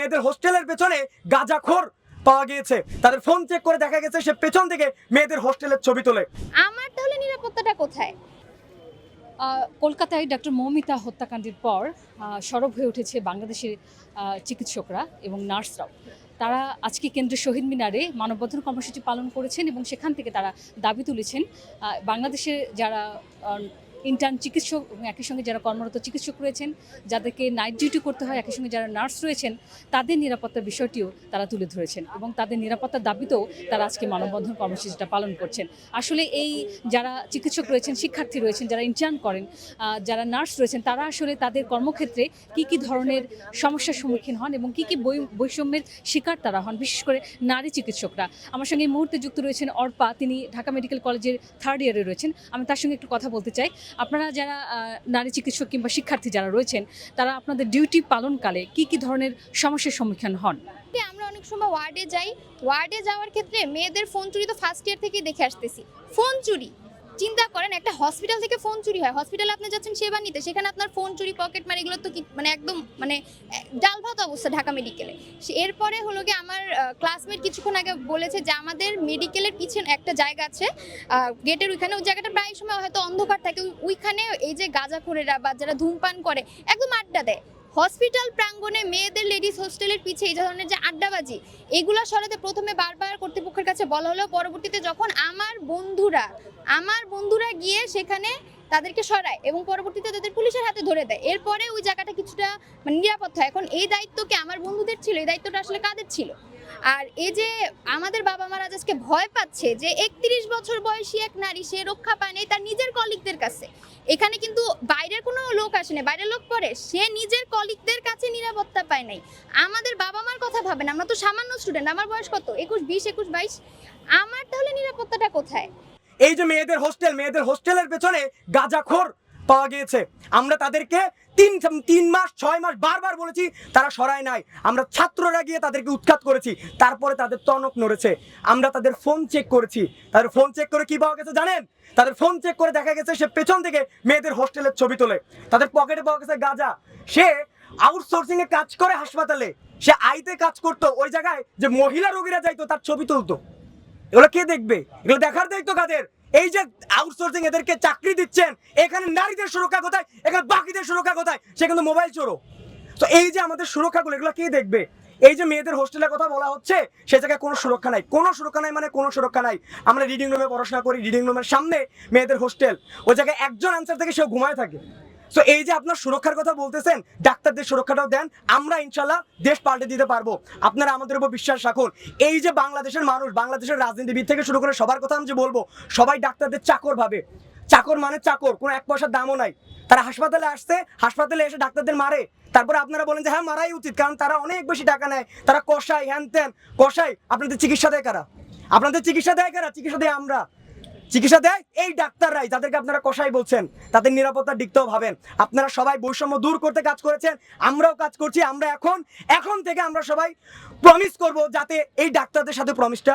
মেয়েদের হোস্টেলের পেছনে গাঁজাখোর পাওয়া গিয়েছে। তাদের ফোন চেক করে দেখা গেছে সে পেছন থেকে মেয়েদের হোস্টেলের ছবি তোলে। আমার তাহলে নিরাপত্তাটা কোথায়? কলকাতায় ডক্টর মৌমিতা হত্যাকাণ্ডের পর সরব হয়ে উঠেছে বাংলাদেশের চিকিৎসকরা এবং নার্সরাও। তারা আজকে কেন্দ্রের শহীদ মিনারে মানববন্ধন কর্মসূচি পালন করেছেন এবং সেখান থেকে তারা দাবি তুলেছেন আহ, বাংলাদেশের যারা ইন্টার্ন চিকিৎসক এবং একই সঙ্গে যারা কর্মরত চিকিৎসক রয়েছেন, যাদেরকে নাইট ডিউটি করতে হয়, একই সঙ্গে যারা নার্স রয়েছেন, তাদের নিরাপত্তার বিষয়টিও তারা তুলে ধরেছেন এবং তাদের নিরাপত্তার দাবিতেও তারা আজকে মানববন্ধন কর্মসূচিটা পালন করছেন। আসলে এই যারা চিকিৎসক রয়েছেন, শিক্ষার্থী রয়েছেন, যারা ইন্টার্ন করেন যারা নার্স রয়েছেন, তারা আসলে তাদের কর্মক্ষেত্রে কি কি ধরনের সমস্যার সম্মুখীন হন এবং কি কি বৈষম্যের শিকার তারা হন, বিশেষ করে নারী চিকিৎসকরা। আমার সঙ্গে এই মুহূর্তে যুক্ত রয়েছেন অর্পা, তিনি ঢাকা মেডিকেল কলেজের থার্ড ইয়ারে রয়েছেন। আমি তার সঙ্গে একটু কথা বলতে চাই। আপনারা যারা নারী চিকিৎসক কিংবা শিক্ষার্থী যারা রয়েছেন, তারা আপনাদের ডিউটি পালনকালে কি কি ধরনের সমস্যার সম্মুখীন হন? আমরা অনেক সময় ওয়ার্ডে যাই। ওয়ার্ডে যাওয়ার ক্ষেত্রে মেয়েদের ফোন চুরি তো ফার্স্ট ইয়ার থেকেই দেখে আসতেছি। ফোন চুরি। চিন্তা করেন একটা হসপিটাল থেকে ফোন চুরি হয়। হসপিটালে আপনি যাচ্ছেন সেবা নিতে সেখানে আপনার ফোন চুরি পকেট মানে এগুলো তো কি মানে একদম মানে আহ, ডাল ভাত অবস্থা ঢাকা মেডিকেলে এরপরে হলো গিয়ে আমার ক্লাসমেট কিছুক্ষণ আগে বলেছে যে আমাদের মেডিকেলের পিছনে একটা জায়গা আছে গেটের ওইখানে ওই জায়গাটা প্রায় সময় হয়তো অন্ধকার থাকে ওইখানে এই যে গাঁজাখোরেরা বা যারা ধূমপান করে একদম আড্ডা দেয়। হসপিটাল প্রাঙ্গণে মেয়েদের লেডিস হোস্টেলের পিছে এই ধরনের যে আড্ডাবাজি, এগুলো সরাতে প্রথমে বারবার কর্তৃপক্ষের কাছে বলা হলো পরবর্তীতে যখন আমার বন্ধুরা আমার বন্ধুরা গিয়ে সেখানে তাদেরকে সরায় এবং পরবর্তীতে তাদের পুলিশের হাতে ধরে দেয়, এরপরে ওই জায়গাটা কিছুটা নিরাপদ হয়। এখন এই দায়িত্ব কি আমার বন্ধুদের ছিল? এই দায়িত্বটা আসলে কাদের ছিল? আর এই যে আমাদের বাবা মারা আজকে ভয় পাচ্ছে যে একত্রিশ বছর বয়সী এক নারী, সে রক্ষা পায় নাই তার নিজের কলিগদের কাছে। এখানে কিন্তু বাইরের কোনো লোক আসে না বাইরের লোক পড়ে, সে নিজের কলিগদের কাছে নিরাপত্তা পায় নাই। আমাদের বাবা মার কথা ভাবেন, আমরা তো সামান্য স্টুডেন্ট আমার বয়স কত? একুশ, বিশ, একুশ, বাইশ? আমার তাহলে নিরাপত্তাটা কোথায়? এই যে মেয়েদের হোস্টেল মেয়েদের হোস্টেলের পেছনে গাঁজাখোর পাওয়া গিয়েছে। আমরা তাদেরকে তিন তিন মাস, ছয় মাস বারবার বলেছি, তারা সরায় নাই। আমরা ছাত্ররা গিয়ে তাদেরকে উৎখাত করেছি, তারপরে তাদের টনক নড়েছে। আমরা তাদের ফোন চেক করেছি। তাদের ফোন চেক করে কি পাওয়া গেছে জানেন? তাদের ফোন চেক করে দেখা গেছে সে পেছন থেকে মেয়েদের হোস্টেলের ছবি তোলে। তাদের পকেটে পাওয়া গেছে গাঁজা। সে আউটসোর্সিং এ কাজ করে হাসপাতালে। সে আইতে কাজ করতো ওই জায়গায় যে মহিলা রোগীরা যাইতো, তার ছবি তুলতো। এগুলো কে দেখবে? এগুলো দেখার দায়িত্ব কাদের? এই যে আউটসোর্সিং এদেরকে চাকরি দিচ্ছেন, এখানে নারীদের সুরক্ষা কোথায়? এখানে বাকিদের সুরক্ষা কোথায়? সে কিন্তু মোবাইল চোরো তো এই যে আমাদের সুরক্ষাগুলো, এগুলো কে দেখবে? এই যে মেয়েদের হোস্টেলের কথা বলা হচ্ছে, সে জায়গায় কোনো সুরক্ষা নাই। কোনো সুরক্ষা নাই মানে কোনো সুরক্ষা নাই। আমরা রিডিং রুমে পড়াশোনা করি রিডিং রুমের সামনে মেয়েদের হোস্টেল ওই জায়গায় একজন আনসার থেকে সেও ঘুমায় থাকে। তো এই যে আপনার সুরক্ষার কথা বলতেছেন, ডাক্তারদের সুরক্ষাটাও দেন, আমরা ইনশাল্লাহ দেশ পাল্টে দিতে পারব। আপনারা আমাদের উপর বিশ্বাস রাখুন। এই যে বাংলাদেশের মানুষ, বাংলাদেশের রাজনীতিবিদ থেকে শুরু করে সবার কথা আমি যে বলব, সবাই ডাক্তারদের চাকর ভাবে। চাকর মানে চাকর, কোনো এক পয়সার দামও নাই। তারা হাসপাতালে আসছে, হাসপাতালে এসে ডাক্তারদের মারে। তারপরে আপনারা বলেন যে হ্যাঁ মারাই উচিত, কারণ তারা অনেক বেশি টাকা নেয়। তারা কষায় হ্যান ত্যান কষায় আপনাদের চিকিৎসা দেয় কারা? আপনাদের চিকিৎসা দেয় কারা? চিকিৎসা দেয় আমরা। চিকিৎসা দেয় এই ডাক্তাররাই যাদেরকে আপনারা কষাই বলছেন, তাদের নিরাপত্তার দিকটাও ভাবেন। আপনারা সবাই বৈষম্য দূর করতে কাজ করেছেন, আমরাও কাজ করছি, আমরা এখন এখন থেকে আমরা সবাই প্রমিস করব যাতে এই ডাক্তারদের সাথে প্রমিসটা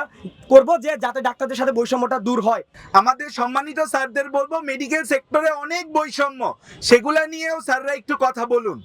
করব যে যাতে ডাক্তারদের সাথে বৈষম্যটা দূর হয়। আমাদের সম্মানিত স্যারদের বলব মেডিকেল সেক্টরে অনেক বৈষম্য। সেগুলা নিয়েও স্যাররা একটু কথা বলুন।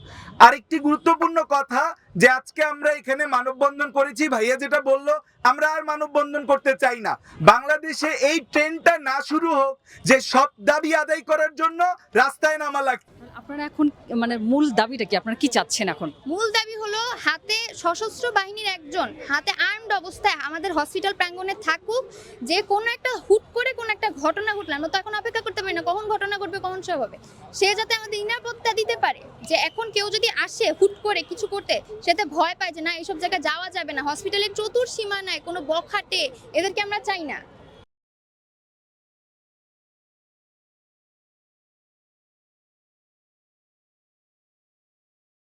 আরেকটি গুরুত্বপূর্ণ কথা যে আজকে আমরা এখানে মানববন্ধন করেছি, ভাইয়া যেটা বলল, আমরা আর মানববন্ধন করতে চাই না। বাংলাদেশে এই ট্রেনটা না শুরু হোক, যে সব দাবি আদায় করার জন্য রাস্তায় নামা লাগছে। আপনারা এখন মানে মূল দাবিটা কি? আপনারা কি চাচ্ছেন এখন? মূল দাবি হলো হাতে সশস্ত্র বাহিনীর একজন, হাতে আর্মড অবস্থায় আমাদের হসপিটাল প্রাঙ্গণে থাকুক, যে কোনো একটা হুট করে কোনো একটা ঘটনা ঘটলে, আমরা তো এখন অপেক্ষা করতে পারি না, কখন ঘটনা ঘটবে, কখন সব হবে। সে যাতে আমাদের নিরাপত্তা দিতে পারে, যে এখন কেউ যদি আসে হুট করে কিছু করতে সেতে ভয় পায় যে না, এইসব জায়গায় যাওয়া যাবে না। হসপিটালের চতুর সীমানায় কোনো বখাটে, এদেরকে আমরা চাই না।